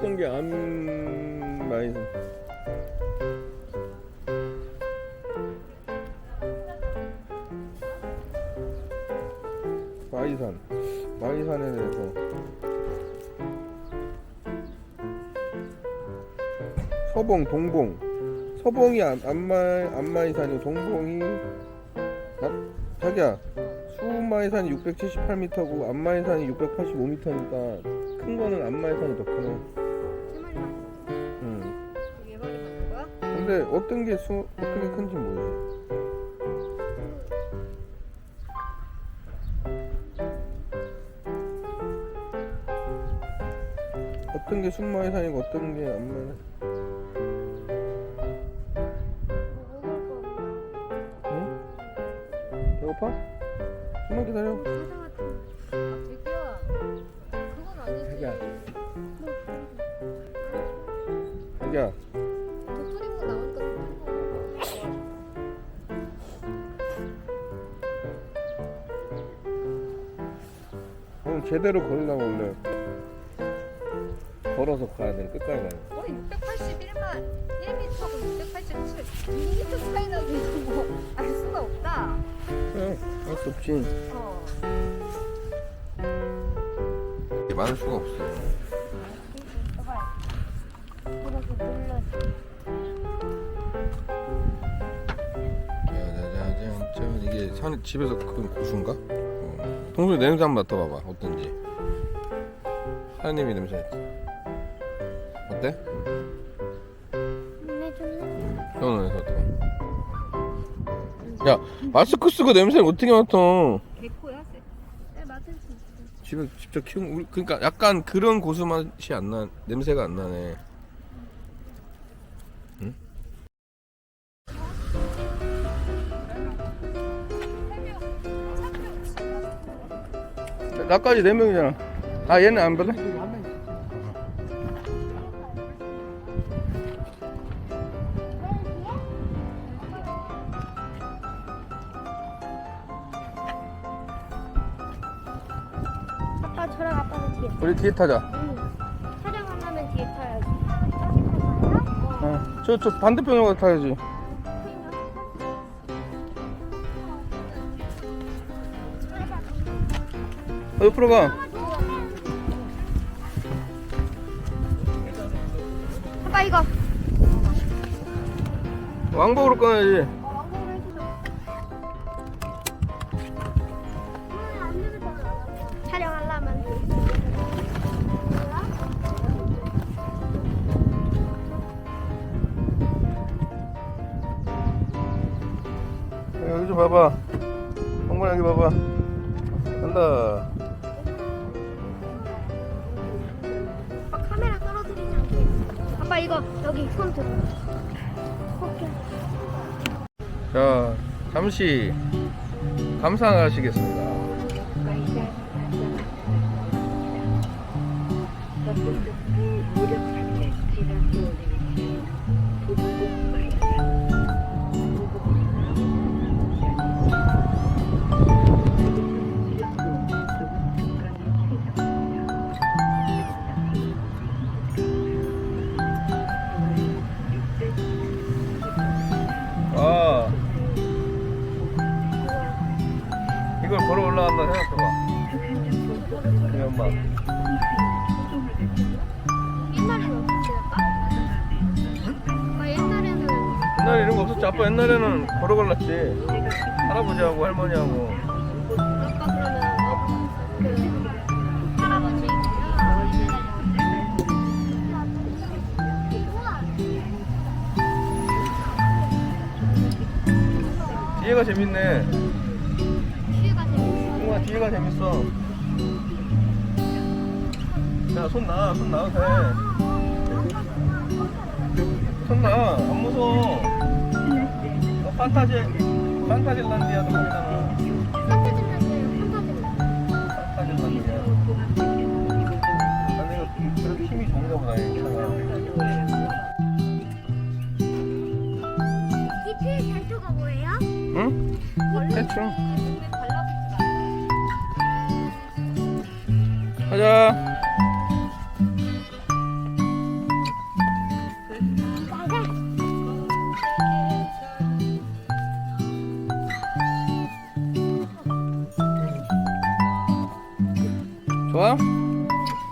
어떤 게 안마이산? 마이산, 마이산에 대해서 서봉, 동봉. 서봉이 안, 안마, 안마이산이고 동봉이 아, 자기야 수마이산이 678m고 안마이산이 685m니까 큰 거는 안마이산이 더 크네. 근데 어떤 게 수, 어떤 게 큰지 모르지. 어떤 게 순마이산이고 어떤 게 없나? 응? 배고파? 좀만 기다려. 자기야. 뭐, 자기야. 제대로 걸으려고 원래 걸어서 가야 돼. 끝까지 가야 돼. 어 681만 1m하고 687 2m 차이 나도 이거 뭐알 수가 없다. 응, 할수 없지. 어. 많을 수가 없어. 봐봐. 이렇게 눌러. 짜자자잔 이게 산 집에서 큰 고수인가? 어. 동순이 냄새 한번 맡아봐봐 어떤지 하나님이 냄새 어때? 너는 냄새 어때? 야 마스크 쓰고 냄새를 어떻게 맡아 개코야 쎄. 네 맡을 수 있어. 집에 직접 키운 우리 그러니까 약간 그런 고수 맛이 안 나 냄새가 안 나네 나까지 네 명이잖아 아 얘는 안 받아? 아빠 저랑 아빠는 뒤에. 우리 뒤에 타자 응. 촬영하려면 뒤에 타야지. 어, 저, 저 반대편으로 타야지 어, 옆으로 가 아빠 이거. 왕복으로. 촬영하려면. 여기 좀 봐봐 홍보야 여기 봐봐 간다 이거 여기 손 들어. 오케이. 자 잠시 감상하시겠습니다 옛날에 이런 거 없었지? 아빠 옛날에는 걸어 갈랐지. 할아버지하고 할머니하고. 뒤에가 재밌네. 정말 뒤에가 재밌어. 야손 놔, 손 놔도 돼손 놔, 안 무서워. 너 판타지 판타질란디아도 거기잖아 판타질란드예요, 판타질란드. 판타질란디아 이거 그래도 힘이 좋은가 보다 이 차가? 응? 대충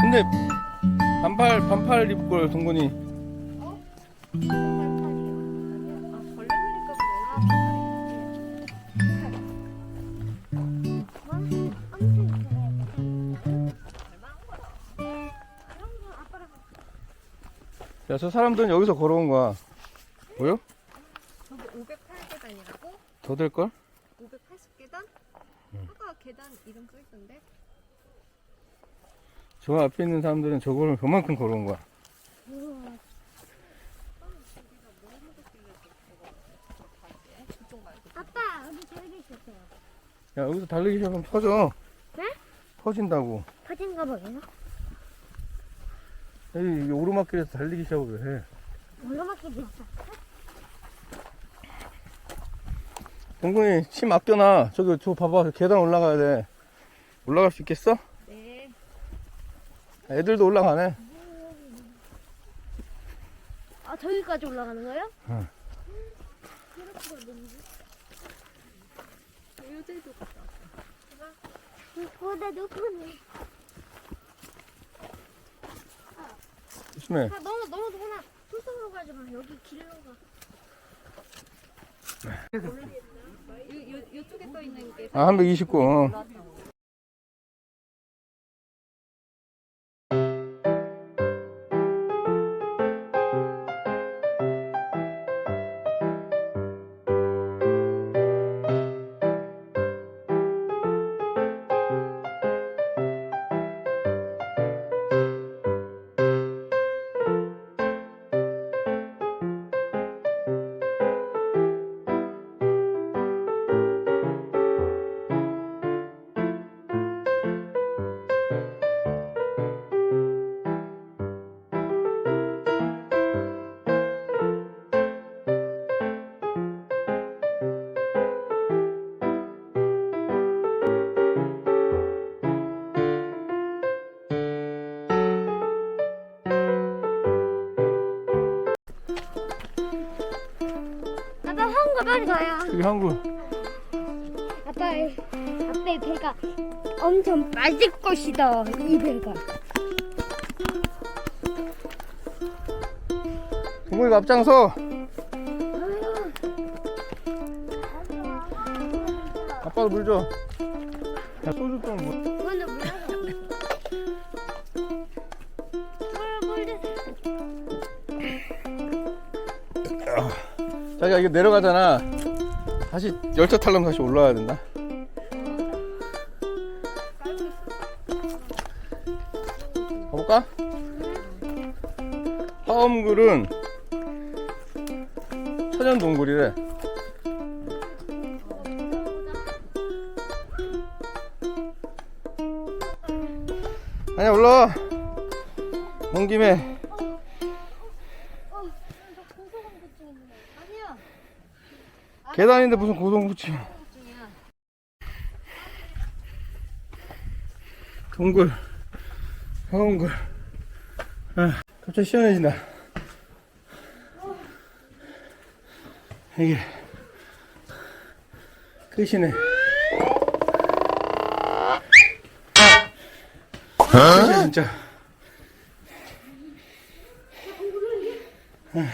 근데 반팔 반팔 입고 올 동근이 야 저 사람들은 여기서 걸어온 거야 보여? 저기 508계단이라고? 더 될걸? 580계단? 아까 계단 이름 써있던데? 저 앞에 있는 사람들은 저거를 그만큼 걸어온 거야 아빠 여기 저기 있었어요. 야 여기서 달리기 시작하면 터져 네? 터진다고 퍼진가 보여요? 여기 이 오르막길에서 달리기 시작을 해 올라맞게 됐어. 동근이 침 아껴놔 저기 저 봐봐 계단 올라가야 돼 올라갈 수 있겠어? 네. 애들도 올라가네 아 저기까지 올라가는 거예요? 응. 요새도 그거다 높으네. 조심해 아 너무 너무 너무 뚱뚱으로 가지 마. 여기 길로 가. 요, 요, 요쪽에 떠 있는 게 아 329. 어. 아빠 한국 빨리 가요. 여기 한국. 아빠 아빠의 배가 엄청 맞을 것이다. 이 배가. 동근이가 앞장서. 아빠도 물 줘. 야 소주 좀 뭐. 자기야 이거 내려가잖아. 다시 열차 타려면 다시 올라와야 된다. 가볼까? 화엄굴은 천연 동굴이래. 아니야 올라와. 온 김에 계단인데 무슨 고동부치. 동굴, 화엄굴. 아, 갑자기 시원해진다. 이게 끝이네. 끝이야 진짜. 아,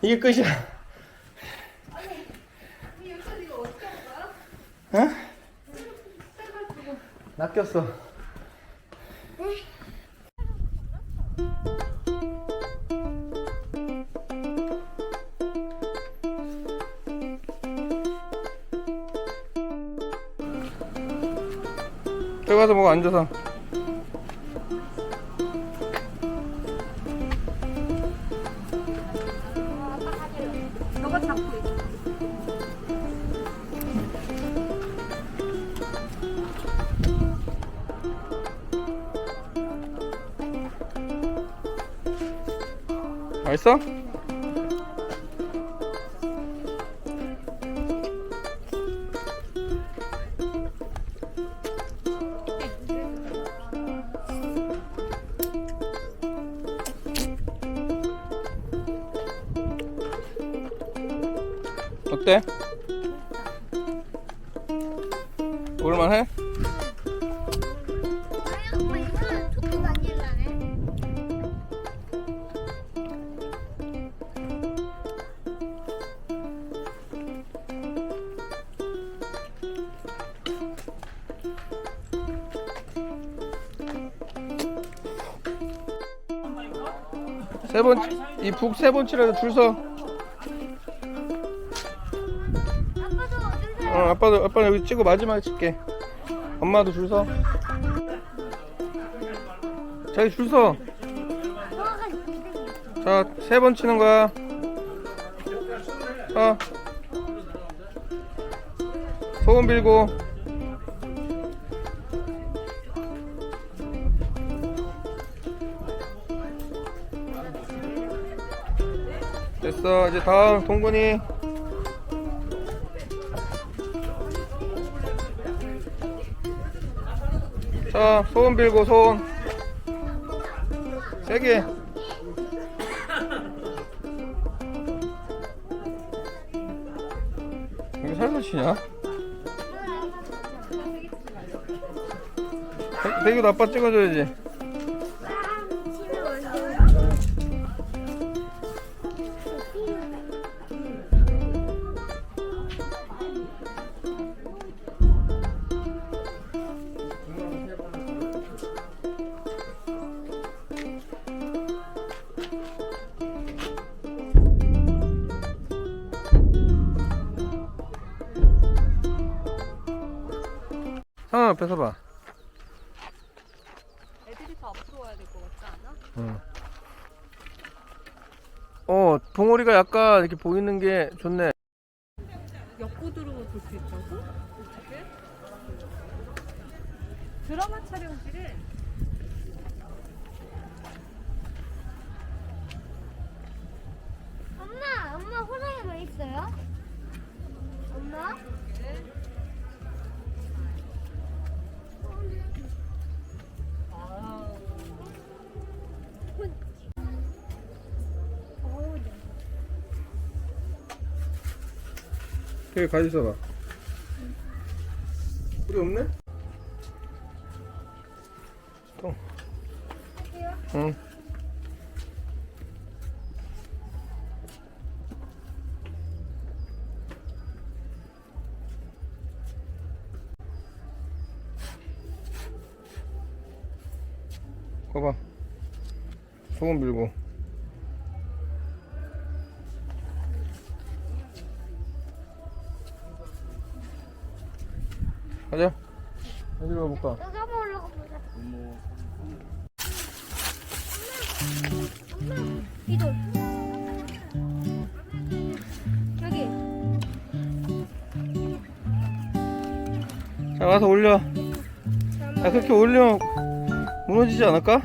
이게 끝이야. 어? 낚였어. 들어가서 먹어 앉아서. 맛있어? 어때? 오랜만해? 북 세 번째라도 줄 서. 아빠도. 어, 아빠도 아빠 여기 찍고 마지막에 찍게. 엄마도 줄 서. 자기 줄 서. 자, 세 번 치는 거야. 자. 소원 빌고. 됐어. 이제 다음 동근이. 자, 소원 빌고 소원. 세게. 왜 살살 치냐? 대- 대규도 아빠 찍어줘야지. 상아 앞에 서봐. 애들이 더 앞으로 와야 될 것 같지 않아? 응. 어, 봉오리가 약간 이렇게 보이는 게 좋네. 옆구두로 볼 수 있다고? 어떻게? 드라마 촬영실에 여기 가지 있어봐. 우리 없네? 또. 응. 봐봐. 소금 빌고. 어디 가볼까? 여기 한번 올라가 보자. 엄마, 엄마, 이돌. 여기. 자, 와서 올려. 야, 그렇게 올리면 무너지지 않을까?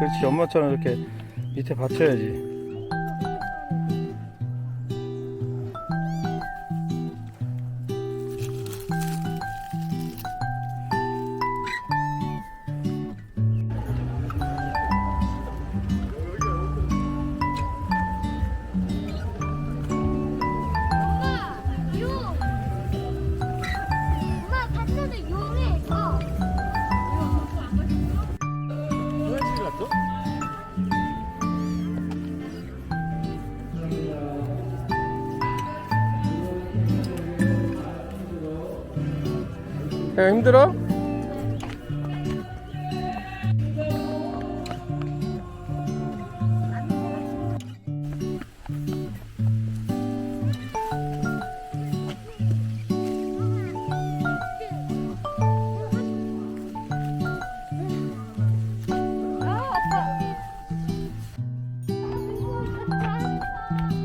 그렇지, 엄마처럼 이렇게 밑에 받쳐야지. 야, 힘들어?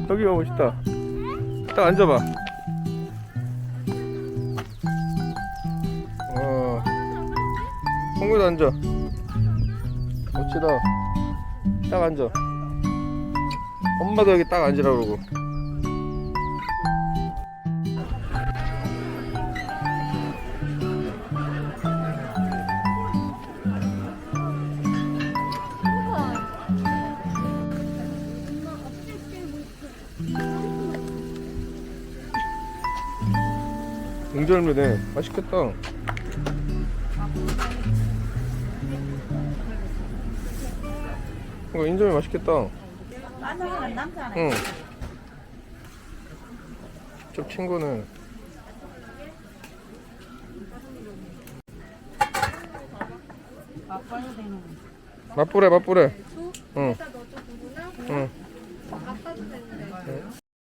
여기 가 멋있다. 딱 앉아봐. 홍구도 앉아. 멋지다. 딱 앉아. 엄마도 여기 딱 앉으라 그러고. 공절미네. 맛있겠다. 그러니까 인절미 맛있겠다. 남자는 남자네. 응. 저 친구는 맛보래 맛보래. 응.